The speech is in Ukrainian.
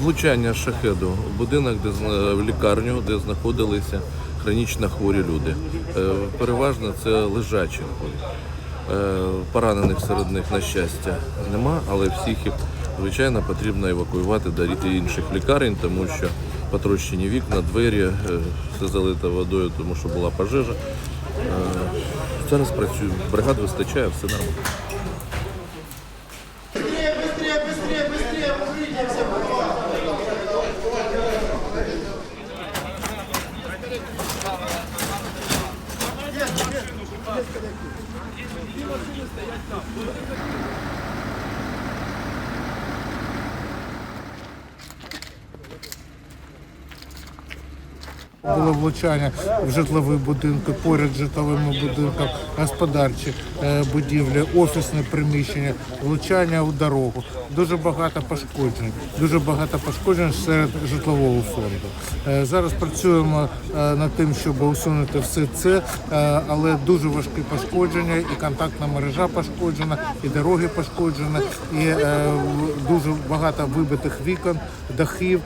Влучання шахеду в будинок, де в лікарню, де знаходилися хронічно хворі люди. Е, Переважно це лежачі хворі. Е, Поранених серед них, на щастя, нема, але всіх їх, звичайно, потрібно евакуювати до інших лікарень, тому що потрощені вікна, двері, е, все залито водою, тому що була пожежа. Зараз працюю, бригад вистачає, все нормально. Ті машини стоять там. Було влучання в житлові будинки, поряд з житловими будинками, господарчі е, будівлі, офісне приміщення, влучання у дорогу. Дуже багато пошкоджень, дуже багато пошкоджень серед житлового фонду. Е, Зараз працюємо е, над тим, щоб усунути все це, але дуже важкі пошкодження, і контактна мережа пошкоджена, і дороги пошкоджені, і дуже багато вибитих вікон, дахів.